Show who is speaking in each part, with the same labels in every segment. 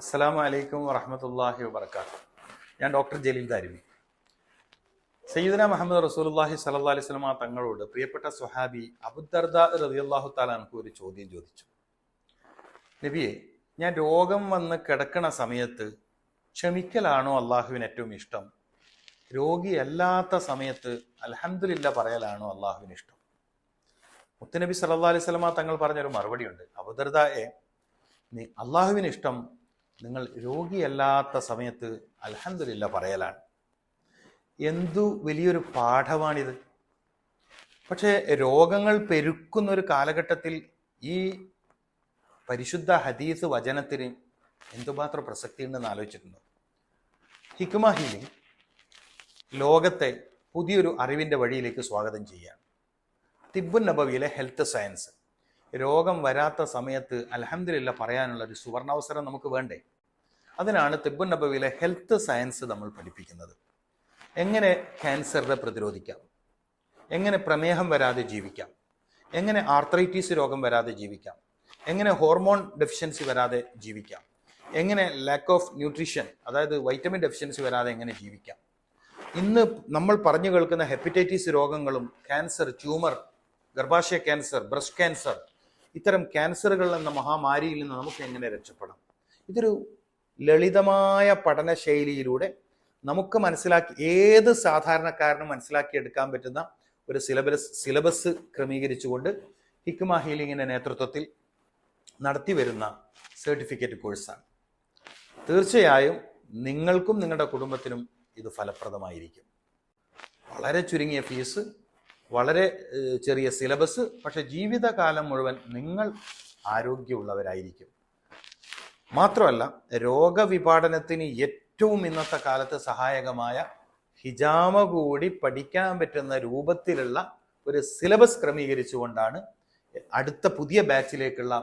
Speaker 1: അസ്സലാമു വലൈക്കും വറഹമത്തല്ലാഹി വബർക്കാത്തു ഞാൻ ഡോക്ടർ ജലീൽ ദാരിമി. സയ്യിദന മുഹമ്മദ് റസൂലുള്ളാഹി സല്ലാ അലൈഹി സ്വലമ തങ്ങളോട് പ്രിയപ്പെട്ട സുഹാബി അബുദർദ റളിയല്ലാഹു തആല എനിക്ക് ഒരു ചോദ്യം ചോദിച്ചു. നബിയെ ഞാൻ രോഗം വന്ന് കിടക്കണ സമയത്ത് ക്ഷമിക്കലാണോ അള്ളാഹുവിന് ഏറ്റവും ഇഷ്ടം? രോഗിയല്ലാത്ത സമയത്ത് അലഹമില്ല പറയലാണോ അള്ളാഹുവിന് ഇഷ്ടം? മുത്തുനബി സല്ലാ അലൈഹി സ്വലമ തങ്ങൾ പറഞ്ഞൊരു മറുപടിയുണ്ട്. അബുദർദയെ നീ അള്ളാഹുവിന് ഇഷ്ടം നിങ്ങൾ രോഗിയല്ലാത്ത സമയത്ത് അൽഹംദുലില്ല പറയലാണ്. എന്തു വലിയൊരു പാഠമാണിത്. പക്ഷേ രോഗങ്ങൾ പെരുക്കുന്ന ഒരു കാലഘട്ടത്തിൽ ഈ പരിശുദ്ധ ഹദീസ് വചനത്തിന് എന്തുമാത്രം പ്രസക്തി ഉണ്ടെന്ന് ആലോചിച്ചിട്ടുണ്ടോ? ഹിക്മ ഹീലിംഗ് ലോകത്തെ പുതിയൊരു അറിവിന്റെ വഴിയിലേക്ക് സ്വാഗതം ചെയ്യുകയാണ്. തിബുൻ നബവിയിലെ ഹെൽത്ത് സയൻസ്. രോഗം വരാത്ത സമയത്ത് അലഹമില്ല പറയാനുള്ള ഒരു സുവർണാവസരം നമുക്ക് വേണ്ടേ? അതിനാണ് തിബുൻ നബവിയിലെ ഹെൽത്ത് സയൻസ് നമ്മൾ പഠിപ്പിക്കുന്നത്. എങ്ങനെ ക്യാൻസറിനെ പ്രതിരോധിക്കാം? എങ്ങനെ പ്രമേഹം വരാതെ ജീവിക്കാം? എങ്ങനെ ആർത്രൈറ്റീസ് രോഗം വരാതെ ജീവിക്കാം? എങ്ങനെ ഹോർമോൺ ഡെഫിഷ്യൻസി വരാതെ ജീവിക്കാം? എങ്ങനെ ലാക്ക് ഓഫ് ന്യൂട്രീഷൻ അതായത് വൈറ്റമിൻ ഡെഫിഷ്യൻസി വരാതെ എങ്ങനെ ജീവിക്കാം? ഇന്ന് നമ്മൾ പറഞ്ഞു കേൾക്കുന്ന ഹെപ്പറ്റൈറ്റിസ് രോഗങ്ങളും ക്യാൻസർ ട്യൂമർ ഗർഭാശയ ക്യാൻസർ ബ്രസ്റ്റ് ക്യാൻസർ ഇത്തരം ക്യാൻസറുകൾ എന്ന മഹാമാരിയിൽ നിന്ന് നമുക്ക് എങ്ങനെ രക്ഷപ്പെടാം? ഇതൊരു ലളിതമായ പഠന ശൈലിയിലൂടെ നമുക്ക് മനസ്സിലാക്കി ഏത് സാധാരണക്കാരനും മനസ്സിലാക്കി എടുക്കാൻ പറ്റുന്ന ഒരു സിലബസ് സിലബസ് ക്രമീകരിച്ചുകൊണ്ട് ഹിക്മ ഹീലിംഗിന്റെ നേതൃത്വത്തിൽ നടത്തി വരുന്ന സർട്ടിഫിക്കറ്റ് കോഴ്സാണ്. തീർച്ചയായും നിങ്ങൾക്കും നിങ്ങളുടെ കുടുംബത്തിനും ഇത് ഫലപ്രദമായിരിക്കും. വളരെ ചുരുങ്ങിയ ഫീസ് വളരെ ചെറിയ സിലബസ് പക്ഷെ ജീവിതകാലം മുഴുവൻ നിങ്ങൾ ആരോഗ്യമുള്ളവരായിരിക്കും. മാത്രമല്ല രോഗവിപാടനത്തിന് ഏറ്റവും ഇന്നത്തെ കാലത്ത് സഹായകമായ ഹിജാമ കൂടി പഠിക്കാൻ പറ്റുന്ന രൂപത്തിലുള്ള ഒരു സിലബസ് ക്രമീകരിച്ചുകൊണ്ടാണ് അടുത്ത പുതിയ ബാച്ചിലേക്കുള്ള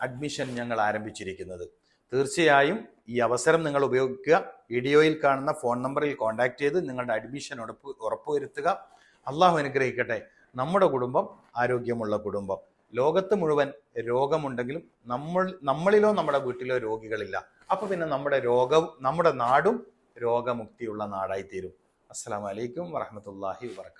Speaker 1: അഡ്മിഷൻ ഞങ്ങൾ ആരംഭിച്ചിരിക്കുന്നത്. തീർച്ചയായും ഈ അവസരം നിങ്ങൾ ഉപയോഗിക്കുക. വീഡിയോയിൽ കാണുന്ന ഫോൺ നമ്പറിൽ കോൺടാക്ട് ചെയ്ത് നിങ്ങളുടെ അഡ്മിഷൻ ഉറപ്പ് ഉറപ്പുവരുത്തുക. അള്ളാഹു അനുഗ്രഹിക്കട്ടെ. നമ്മുടെ കുടുംബം ആരോഗ്യമുള്ള കുടുംബം. ലോകത്ത് മുഴുവൻ രോഗമുണ്ടെങ്കിലും നമ്മൾ നമ്മളിലോ നമ്മുടെ വീട്ടിലോ രോഗികളില്ല. അപ്പൊ പിന്നെ നമ്മുടെ രോഗവും നമ്മുടെ നാടും രോഗമുക്തിയുള്ള നാടായി തീരും അസ്സലാമലൈക്കും വറഹമത്തല്ലാഹി വാത്തു